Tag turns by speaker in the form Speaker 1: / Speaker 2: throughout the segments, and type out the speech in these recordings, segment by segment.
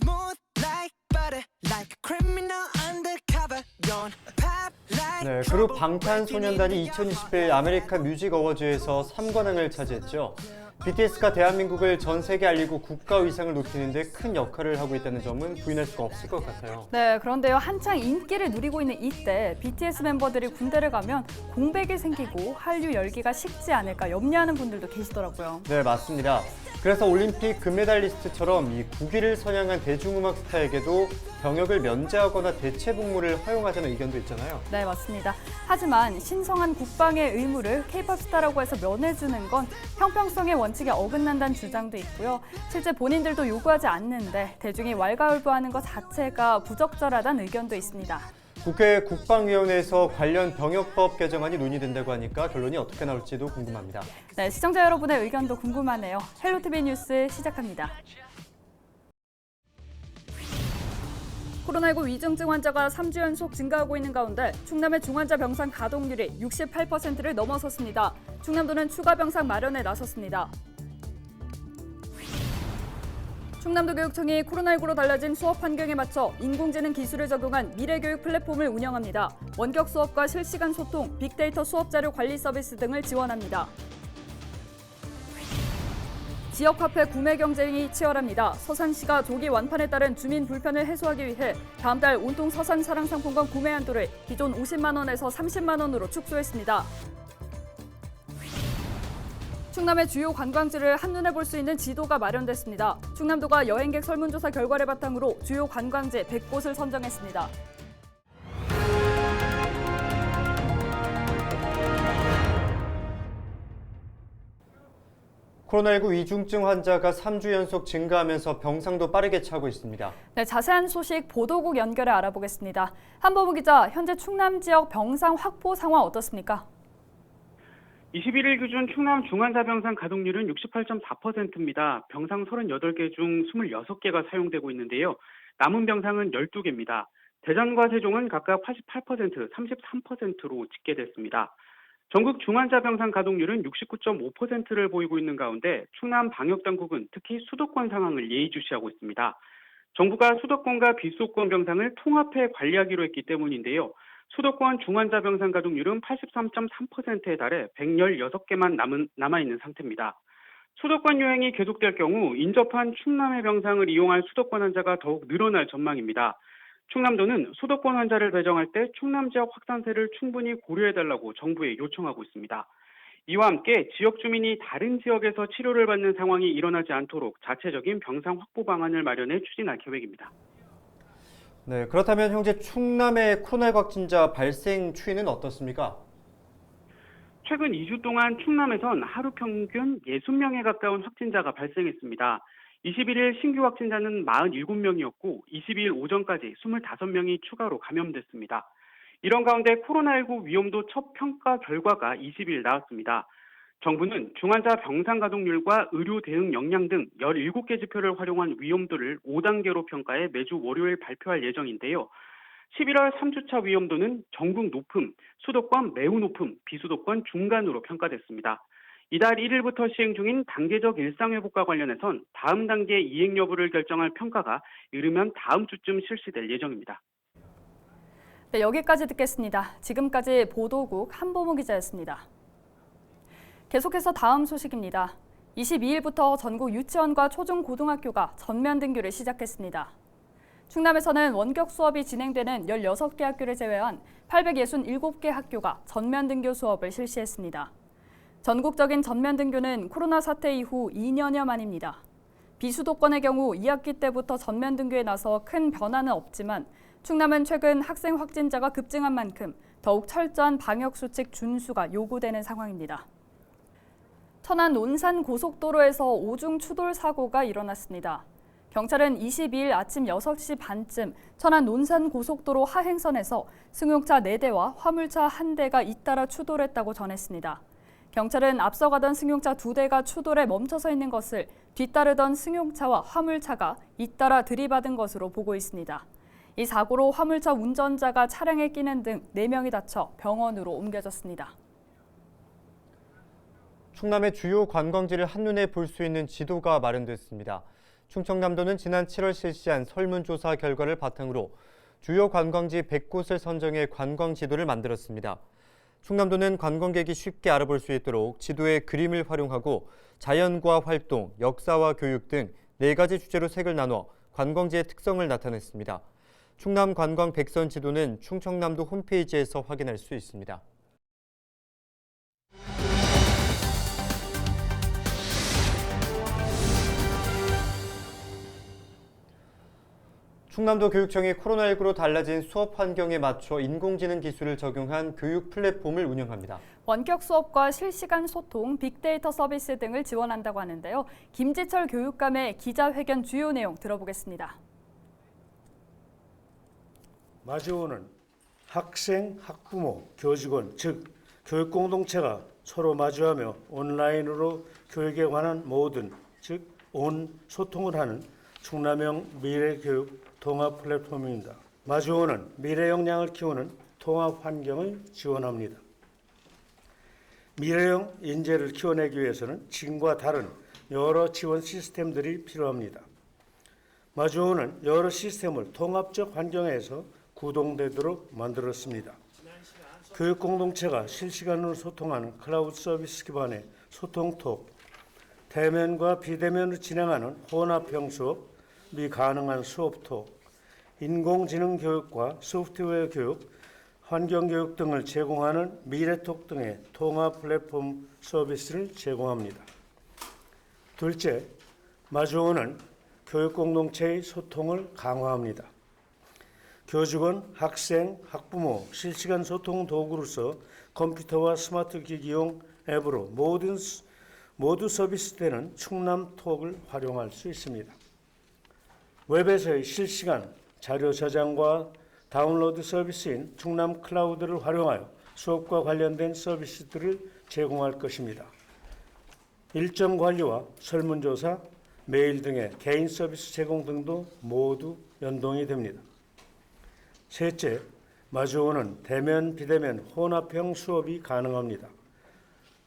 Speaker 1: Smooth like butter, like a criminal undercover. Don't pop like
Speaker 2: 네, 그룹 방탄소년단이 2021 아메리칸 뮤직 어워즈에서 3관왕을 차지했죠. BTS가 대한민국을 전 세계에 알리고 국가 위상을 높이는 데 큰 역할을 하고 있다는 점은 부인할 수가 없을 것 같아요.
Speaker 3: 네, 그런데요. 한창 인기를 누리고 있는 이때 BTS 멤버들이 군대를 가면 공백이 생기고 한류 열기가 식지 않을까 염려하는 분들도 계시더라고요.
Speaker 2: 네, 맞습니다. 그래서 올림픽 금메달리스트처럼 이 국위를 선양한 대중음악 스타에게도 병역을 면제하거나 대체 복무를 허용하자는 의견도 있잖아요.
Speaker 3: 네, 맞습니다. 하지만 신성한 국방의 의무를 K-팝 스타라고 해서 면해주는 건 형평성의 원 칙에 어긋난다는 주장도 있고요. 실제 본인들도 요구하지 않는데 대중이 왈가왈부하는 것 자체가 부적절하다는 의견도 있습니다.
Speaker 2: 국회 국방위원회에서 관련 병역법 개정안이 논의된다고 하니까 결론이 어떻게 나올지도 궁금합니다.
Speaker 3: 네, 시청자 여러분의 의견도 궁금하네요. 헬로티비 뉴스 시작합니다. 코로나19 위중증 환자가 3주 연속 증가하고 있는 가운데 충남의 중환자 병상 가동률이 68%를 넘어섰습니다. 충남도는 추가 병상 마련에 나섰습니다. 충남도 교육청이 코로나19로 달라진 수업 환경에 맞춰 인공지능 기술을 적용한 미래교육 플랫폼을 운영합니다. 원격 수업과 실시간 소통, 빅데이터 수업 자료 관리 서비스 등을 지원합니다. 지역 화폐 구매 경쟁이 치열합니다. 서산시가 조기 완판에 따른 주민 불편을 해소하기 위해 다음 달 온통 서산 사랑 상품권 구매 한도를 기존 50만 원에서 30만 원으로 축소했습니다. 충남의 주요 관광지를 한눈에 볼 수 있는 지도가 마련됐습니다. 충남도가 여행객 설문조사 결과를 바탕으로 주요 관광지 100곳을 선정했습니다.
Speaker 2: 코로나19 위중증 환자가 3주 연속 증가하면서 병상도 빠르게 차고 있습니다.
Speaker 3: 네, 자세한 소식 보도국 연결해 알아보겠습니다. 한보부 기자, 현재 충남 지역 병상 확보 상황 어떻습니까?
Speaker 4: 21일 기준 충남 중환자병상 가동률은 68.4%입니다. 병상 38개 중 26개가 사용되고 있는데요. 남은 병상은 12개입니다. 대전과 세종은 각각 88%, 33%로 집계됐습니다. 전국 중환자 병상 가동률은 69.5%를 보이고 있는 가운데 충남 방역 당국은 특히 수도권 상황을 예의주시하고 있습니다. 정부가 수도권과 비수도권 병상을 통합해 관리하기로 했기 때문인데요. 수도권 중환자 병상 가동률은 83.3%에 달해 116개만 남은, 남아있는 상태입니다. 수도권 유행이 계속될 경우 인접한 충남의 병상을 이용할 수도권 환자가 더욱 늘어날 전망입니다. 충남도는 수도권 환자를 배정할 때 충남 지역 확산세를 충분히 고려해달라고 정부에 요청하고 있습니다. 이와 함께 지역 주민이 다른 지역에서 치료를 받는 상황이 일어나지 않도록 자체적인 병상 확보 방안을 마련해 추진할 계획입니다.
Speaker 2: 네, 그렇다면 형제 충남의 코로나19 확진자 발생 추이는 어떻습니까?
Speaker 4: 최근 2주 동안 충남에선 하루 평균 60명에 가까운 확진자가 발생했습니다. 21일 신규 확진자는 47명이었고 22일 오전까지 25명이 추가로 감염됐습니다. 이런 가운데 코로나19 위험도 첫 평가 결과가 20일 나왔습니다. 정부는 중환자 병상 가동률과 의료 대응 역량 등 17개 지표를 활용한 위험도를 5단계로 평가해 매주 월요일 발표할 예정인데요. 11월 3주차 위험도는 전국 높음, 수도권 매우 높음, 비수도권 중간으로 평가됐습니다. 이달 1일부터 시행 중인 단계적 일상회복과 관련해선 다음 단계 이행 여부를 결정할 평가가 이르면 다음 주쯤 실시될 예정입니다.
Speaker 3: 네, 여기까지 듣겠습니다. 지금까지 보도국 한보무 기자였습니다. 계속해서 다음 소식입니다. 22일부터 전국 유치원과 초중고등학교가 전면 등교를 시작했습니다. 충남에서는 원격 수업이 진행되는 16개 학교를 제외한 867개 학교가 전면 등교 수업을 실시했습니다. 전국적인 전면 등교는 코로나 사태 이후 2년여 만입니다. 비수도권의 경우 2학기 때부터 전면 등교에 나서 큰 변화는 없지만 충남은 최근 학생 확진자가 급증한 만큼 더욱 철저한 방역 수칙 준수가 요구되는 상황입니다. 천안 논산 고속도로에서 오중 추돌 사고가 일어났습니다. 경찰은 22일 아침 6시 반쯤 천안 논산 고속도로 하행선에서 승용차 4대와 화물차 1대가 잇따라 추돌했다고 전했습니다. 경찰은 앞서가던 승용차 2대가 추돌에 멈춰서 있는 것을 뒤따르던 승용차와 화물차가 잇따라 들이받은 것으로 보고 있습니다. 이 사고로 화물차 운전자가 차량에 끼는 등 4명이 다쳐 병원으로 옮겨졌습니다.
Speaker 2: 충남의 주요 관광지를 한눈에 볼 수 있는 지도가 마련됐습니다. 충청남도는 지난 7월 실시한 설문조사 결과를 바탕으로 주요 관광지 100곳을 선정해 관광 지도를 만들었습니다. 충남도는 관광객이 쉽게 알아볼 수 있도록 지도에 그림을 활용하고 자연과 활동, 역사와 교육 등 네 가지 주제로 색을 나눠 관광지의 특성을 나타냈습니다. 충남 관광 백선 지도는 충청남도 홈페이지에서 확인할 수 있습니다. 충남도 교육청이 코로나19로 달라진 수업 환경에 맞춰 인공지능 기술을 적용한 교육 플랫폼을 운영합니다.
Speaker 3: 원격 수업과 실시간 소통, 빅데이터 서비스 등을 지원한다고 하는데요. 김지철 교육감의 기자회견 주요 내용 들어보겠습니다.
Speaker 5: 마주오는 학생, 학부모, 교직원, 즉 교육 공동체가 서로 마주하며 온라인으로 교육에 관한 모든 즉 온 소통을 하는 충남형 미래교육 통합 플랫폼입니다. 마주오는 미래 역량을 키우는 통합 환경을 지원합니다. 미래형 인재를 키워내기 위해서는 지금과 다른 여러 지원 시스템들이 필요합니다. 마주오는 여러 시스템을 통합적 환경에서 구동되도록 만들었습니다. 교육 공동체가 실시간으로 소통하는 클라우드 서비스 기반의 소통톡, 대면과 비대면으로 진행하는 혼합형 수업 이 가능한 수업톡, 인공지능 교육과 소프트웨어 교육, 환경 교육 등을 제공하는 미래톡 등의 통합 플랫폼 서비스를 제공합니다. 둘째, 마주오는 교육 공동체의 소통을 강화합니다. 교직원, 학생, 학부모 실시간 소통 도구로서 컴퓨터와 스마트 기기용 앱으로 모든 스- 모두 서비스되는 충남톡을 활용할 수 있습니다. 웹에서의 실시간 자료 저장과 다운로드 서비스인 충남 클라우드를 활용하여 수업과 관련된 서비스들을 제공할 것입니다. 일정 관리와 설문조사, 메일 등의 개인 서비스 제공 등도 모두 연동이 됩니다. 셋째, 마주오는 대면, 비대면 혼합형 수업이 가능합니다.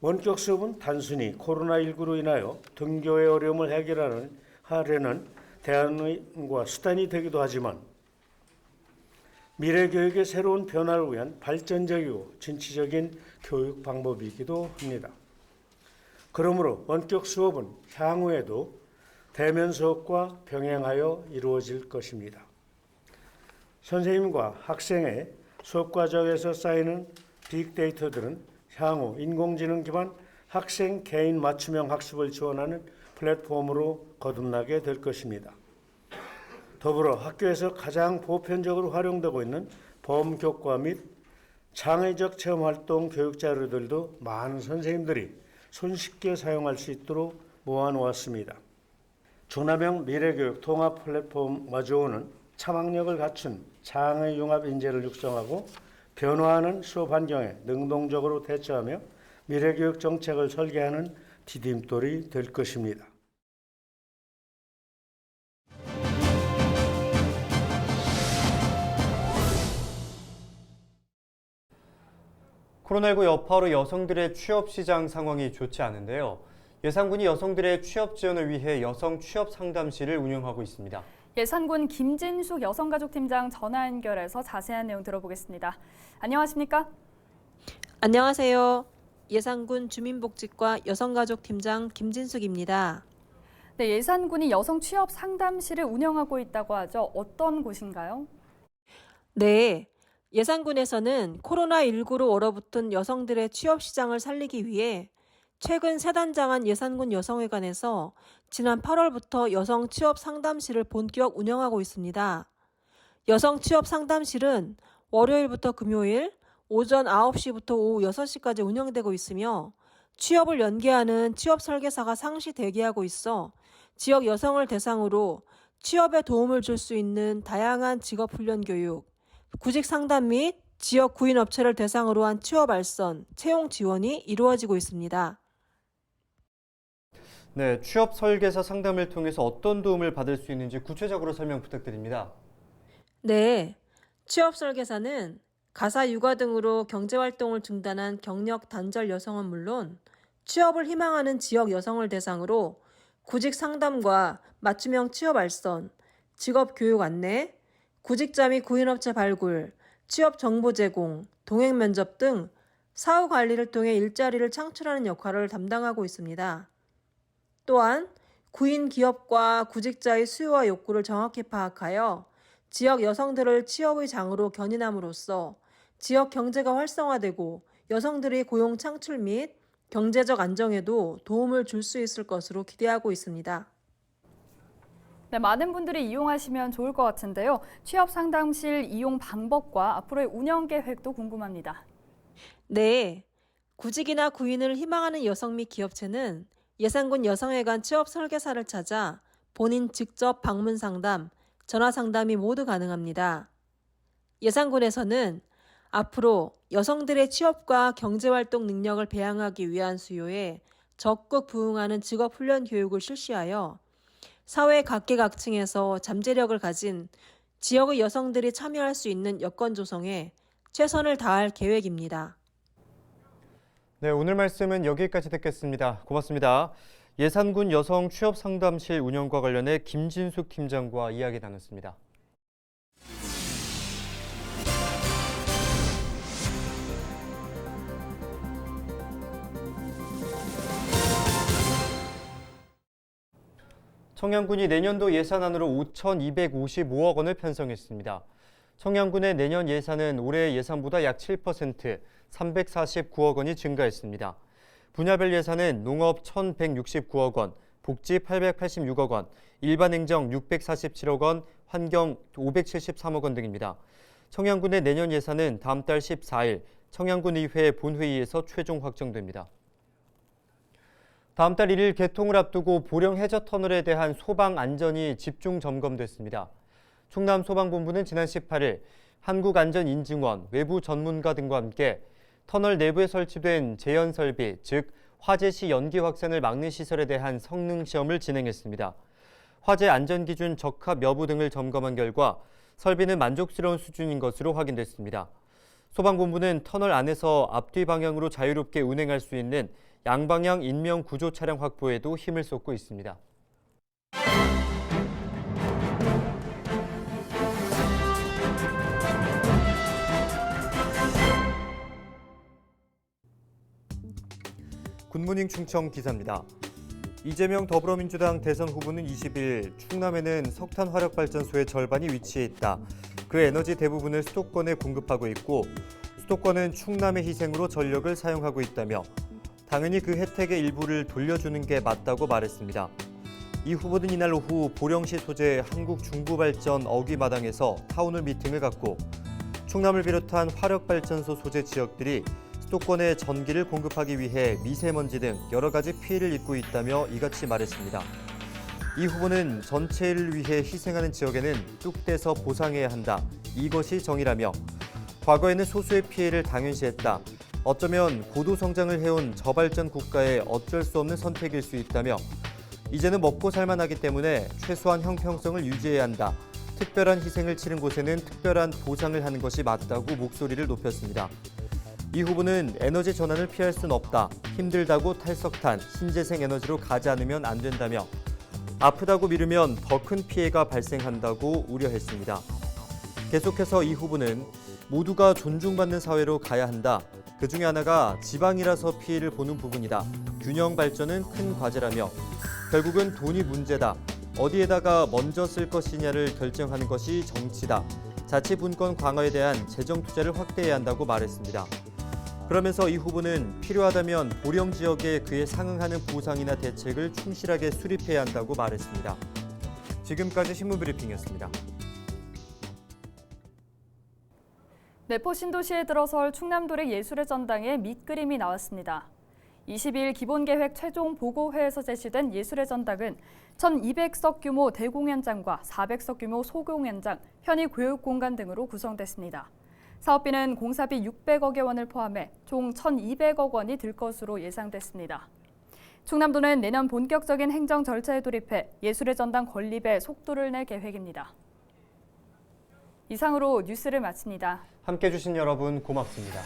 Speaker 5: 원격 수업은 단순히 코로나19로 인하여 등교의 어려움을 해결하는 하려는 대안과 수단이 되기도 하지만 미래 교육의 새로운 변화를 위한 발전적이고 진취적인 교육 방법이기도 합니다. 그러므로 원격 수업은 향후에도 대면 수업과 병행하여 이루어질 것입니다. 선생님과 학생의 수업 과정에서 쌓이는 빅데이터들은 향후 인공지능 기반 학생 개인 맞춤형 학습을 지원하는 플랫폼으로 거듭나게 될 것입니다. 더불어 학교에서 가장 보편적으로 활용되고 있는 범교과 및 창의적 체험 활동 교육 자료들도 많은 선생님들이 손쉽게 사용할 수 있도록 모아놓았습니다. 중남형 미래교육 통합 플랫폼 마주오는 참학력을 갖춘 장의 융합 인재를 육성하고 변화하는 수업 환경에 능동적으로 대처하며 미래교육 정책을 설계하는 디딤돌이 될 것입니다.
Speaker 2: 코로나19 여파로 여성들의 취업 시장 상황이 좋지 않은데요. 예산군이 여성들의 취업 지원을 위해 여성 취업 상담실을 운영하고 있습니다.
Speaker 3: 예산군 김진숙 여성가족팀장 전화 연결해서 자세한 내용 들어보겠습니다. 안녕하십니까?
Speaker 6: 안녕하세요. 예산군 주민복지과 여성가족팀장 김진숙입니다.
Speaker 3: 네, 예산군이 여성 취업 상담실을 운영하고 있다고 하죠. 어떤 곳인가요?
Speaker 6: 네. 예산군에서는 코로나19로 얼어붙은 여성들의 취업 시장을 살리기 위해 최근 세단장한 예산군 여성회관에서 지난 8월부터 여성 취업 상담실을 본격 운영하고 있습니다. 여성 취업 상담실은 월요일부터 금요일 오전 9시부터 오후 6시까지 운영되고 있으며 취업을 연계하는 취업 설계사가 상시 대기하고 있어 지역 여성을 대상으로 취업에 도움을 줄 수 있는 다양한 직업 훈련 교육, 구직 상담 및 지역 구인 업체를 대상으로 한 취업 알선, 채용 지원이 이루어지고 있습니다.
Speaker 2: 네, 취업 설계사 상담을 통해서 어떤 도움을 받을 수 있는지 구체적으로 설명 부탁드립니다.
Speaker 6: 네. 취업 설계사는 가사 육아 등으로 경제 활동을 중단한 경력 단절 여성은 물론 취업을 희망하는 지역 여성을 대상으로 구직 상담과 맞춤형 취업 알선, 직업 교육 안내, 구직자 및 구인업체 발굴, 취업 정보 제공, 동행 면접 등 사후 관리를 통해 일자리를 창출하는 역할을 담당하고 있습니다. 또한 구인 기업과 구직자의 수요와 욕구를 정확히 파악하여 지역 여성들을 취업의 장으로 견인함으로써 지역 경제가 활성화되고 여성들의 고용 창출 및 경제적 안정에도 도움을 줄 수 있을 것으로 기대하고 있습니다.
Speaker 3: 네, 많은 분들이 이용하시면 좋을 것 같은데요. 취업 상담실 이용 방법과 앞으로의 운영 계획도 궁금합니다.
Speaker 6: 네. 구직이나 구인을 희망하는 여성 및 기업체는 예산군 여성회관 취업 설계사를 찾아 본인 직접 방문 상담, 전화 상담이 모두 가능합니다. 예산군에서는 앞으로 여성들의 취업과 경제활동 능력을 배양하기 위한 수요에 적극 부응하는 직업훈련 교육을 실시하여 사회 각계각층에서 잠재력을 가진 지역의 여성들이 참여할 수 있는 여건 조성에 최선을 다할 계획입니다.
Speaker 2: 네, 오늘 말씀은 여기까지 듣겠습니다. 고맙습니다. 예산군 여성 취업 상담실 운영과 관련해 김진숙 팀장과 이야기 나눴습니다. 청양군이 내년도 예산안으로 5,255억 원을 편성했습니다. 청양군의 내년 예산은 올해 예산보다 약 7%, 349억 원이 증가했습니다. 분야별 예산은 농업 1,169억 원, 복지 886억 원, 일반 행정 647억 원, 환경 573억 원 등입니다. 청양군의 내년 예산은 다음 달 14일 청양군 의회 본회의에서 최종 확정됩니다. 다음 달 1일 개통을 앞두고 보령 해저 터널에 대한 소방 안전이 집중 점검됐습니다. 충남 소방본부는 지난 18일 한국안전인증원, 외부 전문가 등과 함께 터널 내부에 설치된 재현 설비, 즉 화재 시 연기 확산을 막는 시설에 대한 성능 시험을 진행했습니다. 화재 안전 기준 적합 여부 등을 점검한 결과 설비는 만족스러운 수준인 것으로 확인됐습니다. 소방본부는 터널 안에서 앞뒤 방향으로 자유롭게 운행할 수 있는 양방향 인명 구조 차량 확보에도 힘을 쏟고 있습니다. 굿모닝 충청 기사입니다. 이재명 더불어민주당 대선 후보는 20일 충남에는 석탄 화력 발전소의 절반이 위치해 있다. 그 에너지 대부분을 수도권에 공급하고 있고 수도권은 충남의 희생으로 전력을 사용하고 있다며 당연히 그 혜택의 일부를 돌려주는 게 맞다고 말했습니다. 이 후보는 이날 오후 보령시 소재 한국중부발전 어귀마당에서 타운홀 미팅을 갖고 충남을 비롯한 화력발전소 소재 지역들이 수도권에 전기를 공급하기 위해 미세먼지 등 여러 가지 피해를 입고 있다며 이같이 말했습니다. 이 후보는 전체를 위해 희생하는 지역에는 뚝 떼서 보상해야 한다. 이것이 정의라며 과거에는 소수의 피해를 당연시했다. 어쩌면 고도 성장을 해온 저발전 국가의 어쩔 수 없는 선택일 수 있다며 이제는 먹고 살만하기 때문에 최소한 형평성을 유지해야 한다. 특별한 희생을 치른 곳에는 특별한 보상을 하는 것이 맞다고 목소리를 높였습니다. 이 후보는 에너지 전환을 피할 수는 없다. 힘들다고 탈석탄, 신재생 에너지로 가지 않으면 안 된다며 아프다고 미루면 더 큰 피해가 발생한다고 우려했습니다. 계속해서 이 후보는 모두가 존중받는 사회로 가야 한다. 그 중에 하나가 지방이라서 피해를 보는 부분이다. 균형 발전은 큰 과제라며 결국은 돈이 문제다. 어디에다가 먼저 쓸 것이냐를 결정하는 것이 정치다. 자치 분권 강화에 대한 재정 투자를 확대해야 한다고 말했습니다. 그러면서 이 후보는 필요하다면 보령 지역에 그에 상응하는 보상이나 대책을 충실하게 수립해야 한다고 말했습니다. 지금까지 신문 브리핑이었습니다.
Speaker 3: 내포 신도시에 들어설 충남도립 예술의 전당에 밑그림이 나왔습니다. 22일 기본계획 최종 보고회에서 제시된 예술의 전당은 1,200석 규모 대공연장과 400석 규모 소공연장, 편의 교육공간 등으로 구성됐습니다. 사업비는 공사비 600억여 원을 포함해 총 1,200억 원이 들 것으로 예상됐습니다. 충남도는 내년 본격적인 행정 절차에 돌입해 예술의 전당 건립에 속도를 낼 계획입니다. 이상으로 뉴스를 마칩니다.
Speaker 2: 함께 해주신 여러분 고맙습니다.